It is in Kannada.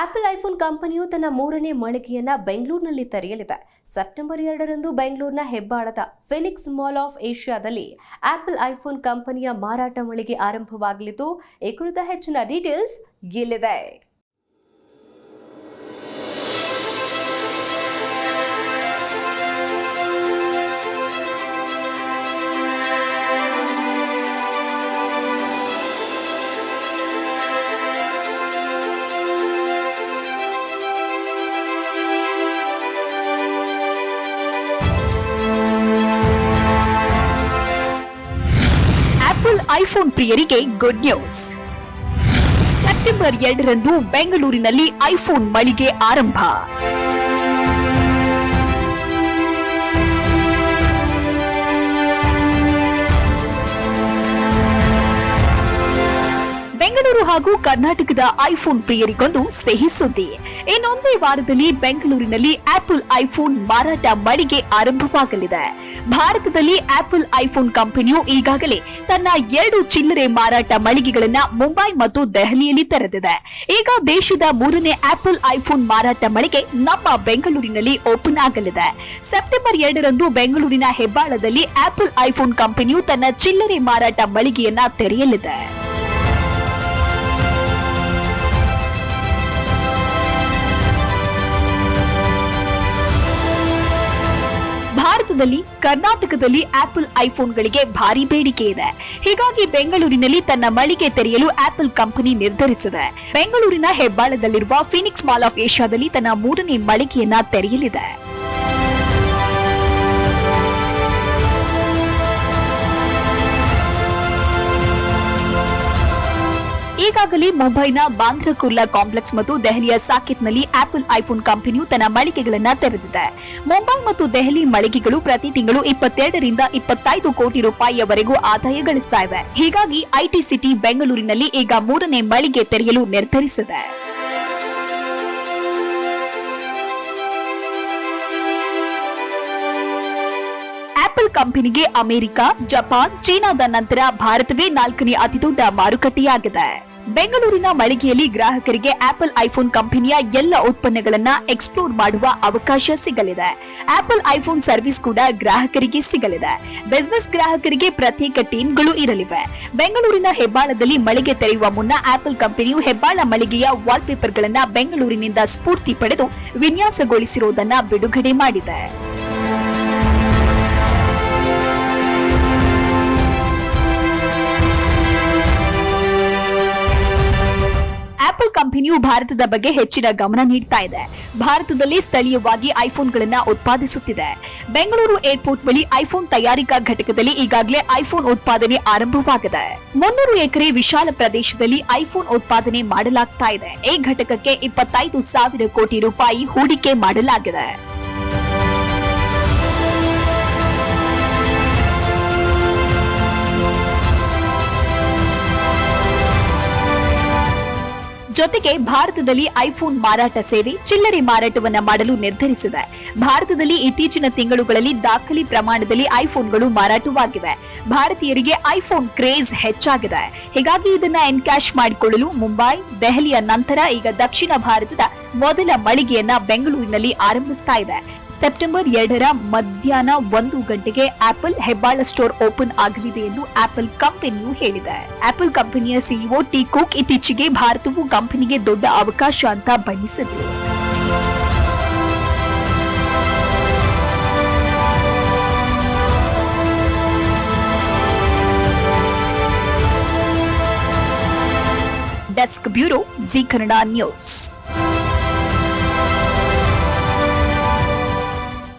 ಆಪಲ್ ಐಫೋನ್ ಕಂಪನಿಯು ತನ್ನ ಮೂರನೇ ಮಳಿಗೆಯನ್ನ ಬೆಂಗಳೂರಿನಲ್ಲಿ ತೆರೆಯಲಿದೆ. ಸೆಪ್ಟೆಂಬರ್ ಎರಡರಂದು ಬೆಂಗಳೂರಿನ ಹೆಬ್ಬಾಳದ ಫಿನಿಕ್ಸ್ ಮಾಲ್ ಆಫ್ ಏಷ್ಯಾದಲ್ಲಿ ಆಪಲ್ ಐಫೋನ್ ಕಂಪನಿಯ ಮಾರಾಟ ಮಳಿಗೆ ಆರಂಭವಾಗಲಿದ್ದು, ಈ ಕುರಿತ ಹೆಚ್ಚಿನ ಡೀಟೇಲ್ಸ್ ಇಲ್ಲಿದೆ. ಐಫೋನ್ ಪ್ರಿಯರಿಗೆ ಗುಡ್ ನ್ಯೂಸ್ ಸೆಪ್ಟೆಂಬರ್ ಎರಡರಂದು ಬೆಂಗಳೂರಿನಲ್ಲಿ ಐಫೋನ್ ಮಳಿಗೆ ಆರಂಭ. ಬೆಂಗಳೂರು ಹಾಗೂ ಕರ್ನಾಟಕದ ಐಫೋನ್ ಪ್ರಿಯರಿಗೊಂದು ಸಿಹಿ ಸುದ್ದಿ. ಇನ್ನೊಂದೇ ವಾರದಲ್ಲಿ ಬೆಂಗಳೂರಿನಲ್ಲಿ ಆಪಲ್ ಐಫೋನ್ ಮಾರಾಟ ಮಳಿಗೆ ಆರಂಭವಾಗಲಿದೆ. ಭಾರತದಲ್ಲಿ ಆಪಲ್ ಐಫೋನ್ ಕಂಪನಿಯು ಈಗಾಗಲೇ ತನ್ನ ಎರಡು ಚಿಲ್ಲರೆ ಮಾರಾಟ ಮಳಿಗೆಗಳನ್ನು ಮುಂಬೈ ಮತ್ತು ದೆಹಲಿಯಲ್ಲಿ ತೆರೆದಿದೆ. ಈಗ ದೇಶದ ಮೂರನೇ ಆಪಲ್ ಐಫೋನ್ ಮಾರಾಟ ಮಳಿಗೆ ನಮ್ಮ ಬೆಂಗಳೂರಿನಲ್ಲಿ ಓಪನ್ ಆಗಲಿದೆ. ಸೆಪ್ಟೆಂಬರ್ ಎರಡರಂದು ಬೆಂಗಳೂರಿನ ಹೆಬ್ಬಾಳದಲ್ಲಿ ಆಪಲ್ ಐಫೋನ್ ಕಂಪನಿಯು ತನ್ನ ಚಿಲ್ಲರೆ ಮಾರಾಟ ಮಳಿಗೆಯನ್ನ ತೆರೆಯಲಿದೆ. ಭಾರತದಲ್ಲಿ, ಕರ್ನಾಟಕದಲ್ಲಿ ಆಪಲ್ ಐಫೋನ್ಗಳಿಗೆ ಭಾರಿ ಬೇಡಿಕೆ ಇದೆ. ಹೀಗಾಗಿ ಬೆಂಗಳೂರಿನಲ್ಲಿ ತನ್ನ ಮಳಿಗೆ ತೆರೆಯಲು ಆಪಲ್ ಕಂಪನಿ ನಿರ್ಧರಿಸಿದೆ. ಬೆಂಗಳೂರಿನ ಹೆಬ್ಬಾಳದಲ್ಲಿರುವ ಫಿನಿಕ್ಸ್ ಮಾಲ್ ಆಫ್ ಏಷ್ಯಾದಲ್ಲಿ ತನ್ನ ಮೂರನೇ ಮಳಿಗೆಯನ್ನ ತೆರೆಯಲಿದೆ. ಈಗಾಗಲೇ ಮುಂಬೈನ ಬಾಂದ್ರಾ ಕುರ್ಲಾ ಕಾಂಪ್ಲೆಕ್ಸ್ ಮತ್ತು ದೆಹಲಿಯ ಸಾಕೆತ್ನಲ್ಲಿ ಆಪಲ್ ಐಫೋನ್ ಕಂಪನಿಯು ತನ್ನ ಮಳಿಗೆಗಳನ್ನು ತೆರೆದಿದೆ. ಮುಂಬೈ ಮತ್ತು ದೆಹಲಿ ಮಳಿಗೆಗಳು ಪ್ರತಿ ತಿಂಗಳು ಇಪ್ಪತ್ತೆರಡರಿಂದ ಇಪ್ಪತ್ತೈದು ಕೋಟಿ ರೂಪಾಯಿಯವರೆಗೂ ಆದಾಯ ಗಳಿಸ್ತಾ ಇವೆ. ಹೀಗಾಗಿ ಐಟಿ ಸಿಟಿ ಬೆಂಗಳೂರಿನಲ್ಲಿ ಈಗ ಮೂರನೇ ಮಳಿಗೆ ತೆರೆಯಲು ನಿರ್ಧರಿಸಿದೆ. ಕಂಪನಿಗೆ ಅಮೆರಿಕ, ಜಪಾನ್, ಚೀನಾದ ನಂತರ ಭಾರತವೇ ನಾಲ್ಕನೇ ಅತಿದೊಡ್ಡ ಮಾರುಕಟ್ಟೆಯಾಗಿದೆ. ಬೆಂಗಳೂರಿನ ಮಳಿಗೆಯಲ್ಲಿ ಗ್ರಾಹಕರಿಗೆ ಆಪಲ್ ಐಫೋನ್ ಕಂಪನಿಯ ಎಲ್ಲ ಉತ್ಪನ್ನಗಳನ್ನ ಎಕ್ಸ್ಪ್ಲೋರ್ ಮಾಡುವ ಅವಕಾಶ ಸಿಗಲಿದೆ. ಆಪಲ್ ಐಫೋನ್ ಸರ್ವಿಸ್ ಕೂಡ ಗ್ರಾಹಕರಿಗೆ ಸಿಗಲಿದೆ. ಬಿಸ್ನೆಸ್ ಗ್ರಾಹಕರಿಗೆ ಪ್ರತ್ಯೇಕ ಟೀಮ್ಗಳು ಇರಲಿವೆ. ಬೆಂಗಳೂರಿನ ಹೆಬ್ಬಾಳದಲ್ಲಿ ಮಳಿಗೆ ತೆರೆಯುವ ಮುನ್ನ ಆಪಲ್ ಕಂಪನಿಯು ಹೆಬ್ಬಾಳ ಮಳಿಗೆಯ ವಾಲ್ಪೇಪರ್ಗಳನ್ನ ಬೆಂಗಳೂರಿನಿಂದ ಸ್ಫೂರ್ತಿ ಪಡೆದು ವಿನ್ಯಾಸಗೊಳಿಸಿರುವುದನ್ನ ಬಿಡುಗಡೆ ಮಾಡಿದೆ. ಕಂಪನಿಯು ಭಾರತದ ಬಗ್ಗೆ ಹೆಚ್ಚಿನ ಗಮನ ನೀಡ್ತಾ ಇದೆ. ಭಾರತದಲ್ಲಿ ಸ್ಥಳೀಯವಾಗಿ ಐಫೋನ್ಗಳನ್ನ ಉತ್ಪಾದಿಸುತ್ತಿದೆ. ಬೆಂಗಳೂರು ಏರ್ಪೋರ್ಟ್ ಬಳಿ ಐಫೋನ್ ತಯಾರಿಕಾ ಘಟಕದಲ್ಲಿ ಈಗಾಗಲೇ ಐಫೋನ್ ಉತ್ಪಾದನೆ ಆರಂಭವಾಗಿದೆ. ಮುನ್ನೂರು ಎಕರೆ ವಿಶಾಲ ಪ್ರದೇಶದಲ್ಲಿ ಐಫೋನ್ ಉತ್ಪಾದನೆ ಮಾಡಲಾಗ್ತಾ ಇದೆ. ಈ ಘಟಕಕ್ಕೆ ಇಪ್ಪತ್ತೈದು ಸಾವಿರ ಕೋಟಿ ರೂಪಾಯಿ ಹೂಡಿಕೆ ಮಾಡಲಾಗಿದೆ. ಜೊತೆಗೆ ಭಾರತದಲ್ಲಿ ಐಫೋನ್ ಮಾರಾಟ ಸೇವೆ ಚಿಲ್ಲರೆ ಮಾರಾಟವನ್ನ ಮಾಡಲು ನಿರ್ಧರಿಸಿದೆ. ಭಾರತದಲ್ಲಿ ಇತ್ತೀಚಿನ ತಿಂಗಳುಗಳಲ್ಲಿ ದಾಖಲೆ ಪ್ರಮಾಣದಲ್ಲಿ ಐಫೋನ್ಗಳು ಮಾರಾಟವಾಗಿವೆ. ಭಾರತೀಯರಿಗೆ ಐಫೋನ್ ಕ್ರೇಜ್ ಹೆಚ್ಚಾಗಿದೆ. ಹೀಗಾಗಿ ಇದನ್ನ ಎನ್ಕ್ಯಾಶ್ ಮಾಡಿಕೊಳ್ಳಲು ಮುಂಬೈ, ದೆಹಲಿಯ ನಂತರ ಈಗ ದಕ್ಷಿಣ ಭಾರತದ ಮೊದಲ ಮಳಿಗೆಯನ್ನ ಬೆಂಗಳೂರಿನಲ್ಲಿ ಆರಂಭಿಸ್ತಾ ಇದೆ. ಸೆಪ್ಟೆಂಬರ್ ಎರಡರ ಮಧ್ಯಾಹ್ನ ಒಂದು ಗಂಟೆಗೆ ಆಪಲ್ ಹೆಬ್ಬಾಳ ಸ್ಟೋರ್ ಓಪನ್ ಆಗಲಿದೆ ಎಂದು ಆಪಲ್ ಕಂಪನಿಯು ಹೇಳಿದೆ. ಆಪಲ್ ಕಂಪನಿಯ ಸಿಇಒ ಟಿ ಕುಕ್ ಇತ್ತೀಚೆಗೆ ಭಾರತವು ಕಂಪನಿಗೆ ದೊಡ್ಡ ಅವಕಾಶ ಅಂತ ಬಣ್ಣಿಸಿದೆ. Desk bureau Zee Kannada news.